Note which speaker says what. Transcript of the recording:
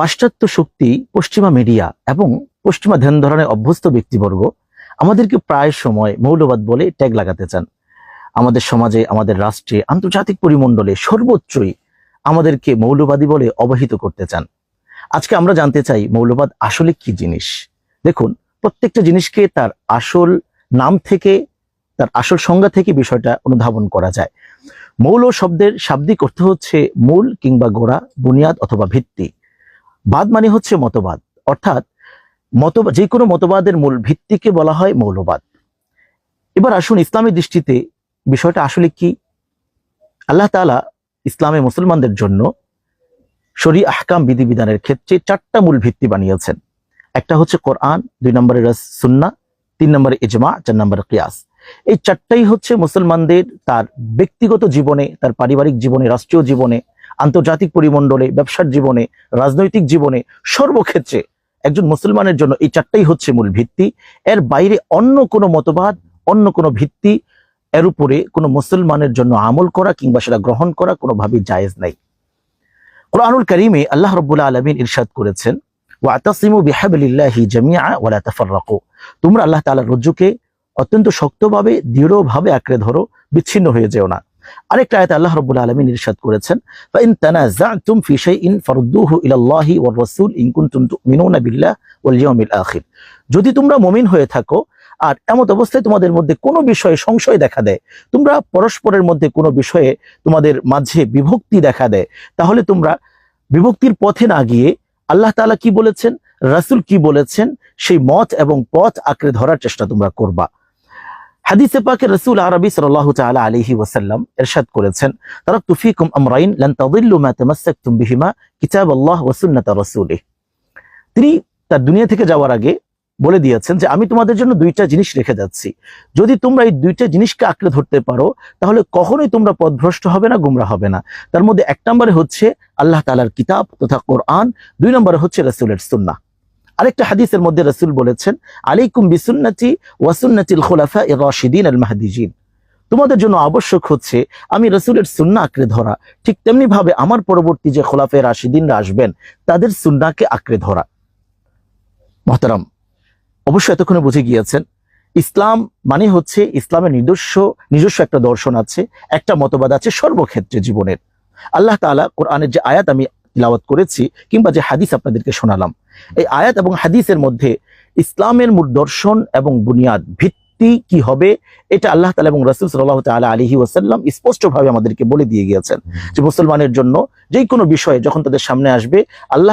Speaker 1: পাশ্চাত্য শক্তি, পশ্চিমা মিডিয়া এবং পশ্চিমা ধ্যান ধারণায় অভ্যস্ত ব্যক্তিবর্গ আমাদেরকে প্রায় সময় মৌলবাদ বলে ট্যাগ লাগাতে চান। আমাদের সমাজে, আমাদের রাষ্ট্রে, আন্তর্জাতিক পরিমণ্ডলে সর্বোচ্চই আমাদেরকে মৌলবাদী বলে অবহিত করতে চান। আজকে আমরা জানতে চাই মৌলবাদ আসলে কি জিনিস? দেখুন, প্রত্যেকটা জিনিসকে তার আসল নাম থেকে, তার আসল সংজ্ঞা থেকে বিষয়টা অনুধাবন করা যায়। মৌল শব্দের শাব্দিক অর্থ হচ্ছে মূল কিংবা গোড়া, বুনিয়াদ অথবা ভিত্তি। বাদ মানে হচ্ছে মতবাদ। অর্থাৎ মতবাদ যে কোনো মতবাদের মূল ভিত্তিকে বলা হয় মৌলবাদ। এবার আসুন ইসলামের দৃষ্টিতে বিষয়টা আসলে কি? আল্লাহ তালা ইসলামে মুসলমানদের জন্য শরী আহকাম বিধিবিধানের ক্ষেত্রে চারটা মূল ভিত্তি বানিয়েছেন। একটা হচ্ছে কোরআন, দুই নম্বরে সুন্না, তিন নম্বরে ইজমা, চার নম্বরে কিয়াস। এই চারটাই হচ্ছে মুসলমানদের তার ব্যক্তিগত জীবনে, তার পারিবারিক জীবনে, রাষ্ট্রীয় জীবনে আন্তর্জাতিক পরিমণ্ডলে, ব্যবসার জীবনে, রাজনৈতিক জীবনে, সর্বক্ষেত্রে একজন মুসলমানের জন্য এই চারটাই হচ্ছে মূল ভিত্তি। এর বাইরে অন্য কোনো মতবাদ, অন্য কোনো ভিত্তি, এর উপরে কোনো মুসলমানের জন্য আমল করা কিংবা সেটা গ্রহণ করা কোনোভাবেই জায়েজ নাই। কোরআনুল করিমে আল্লাহ রব্বুল্লাহ আলমিন ইরশাদ করেছেন তোমরা আল্লাহ তাআলার রজ্জুকে অত্যন্ত শক্তভাবে, দৃঢ়ভাবে আঁকড়ে ধরো, বিচ্ছিন্ন হয়ে যেও না। আরেকটা আল্লাহ রাব্বুল করেছেন ইন আখির। যদি তোমরা মুমিন হয়ে থাকো আর এমত অবস্থায় তোমাদের মধ্যে কোনো বিষয়ে সংশয় দেখা দেয়, তোমরা পরস্পরের মধ্যে কোনো বিষয়ে তোমাদের মাঝে বিভক্তি দেখা দেয়, তাহলে তোমরা বিভক্তির পথে না গিয়ে আল্লাহ তাআলা কি বলেছেন, রাসূল কি বলেছেন, সেই মত এবং পথ আঁকড়ে ধরার চেষ্টা তোমরা করবা। হাদিসে পাকে রসুল আরবি সাল্লাল্লাহু তাআলা আলাইহি ওয়াসাল্লাম ইরশাদ করেছেন তারা ফীকুম আমরাইন লান তাদিল্লু মা তামাসসাকতুম বিহিমা কিতাবাল্লাহ ওয়া সুন্নাত রাসূলিহ। তিনি তার দুনিয়া থেকে যাওয়ার আগে বলে দিয়েছেন যে, আমি তোমাদের জন্য দুইটা জিনিস রেখে যাচ্ছি। যদি তোমরা এই দুইটা জিনিসকে আঁকড়ে ধরতে পারো, তাহলে কখনোই তোমরা পথভ্রষ্ট হবে না, গুমরা হবে না। তার মধ্যে এক নম্বরে হচ্ছে আল্লাহ তালার কিতাব তথা কোরআন, দুই নম্বরে হচ্ছে রাসূলের সুন্নাহ। আরেকটা হাদিসের মধ্যে রাসূল বলেছেন, আলাইকুম বিসুন্নতি ওয়াসুন্নতিল খুলাফা ইর রাশিদিন আল মাহদিজিন। তোমাদের জন্য আবশ্যক হচ্ছে, আমি রসুলের সুন্না আঁকড়ে ধরা। ঠিক তেমনি ভাবে আমার পরবর্তী যে খোলাফে রাশিদিনরা আসবেন, তাদের সুন্নাকে আঁকড়ে ধরা। মহতারাম, অবশ্যই এতক্ষণে বুঝে গিয়েছেন, ইসলাম মানে হচ্ছে ইসলামের নিজস্ব নিজস্ব একটা দর্শন আছে, একটা মতবাদ আছে সর্বক্ষেত্রে জীবনের। আল্লাহ তাআলা কোরআনের যে আয়াত আমি তিলাওয়াত করেছি কিংবা যে হাদিস আপনাদেরকে শোনালাম। এই আয়াত এবং হাদিসের মধ্যে ইসলামের মূল দর্শন এবং বুনিয়াদ ভিত্তি কি হবে, এটা আল্লাহ তালা এবং রসুল সাল্লাহ তালা আলহি ওয়াসাল্লাম স্পষ্টভাবে আমাদেরকে বলে দিয়ে গিয়েছেন যে মুসলমানের জন্য যে কোনো বিষয়ে যখন তাদের সামনে আসবে, আল্লাহ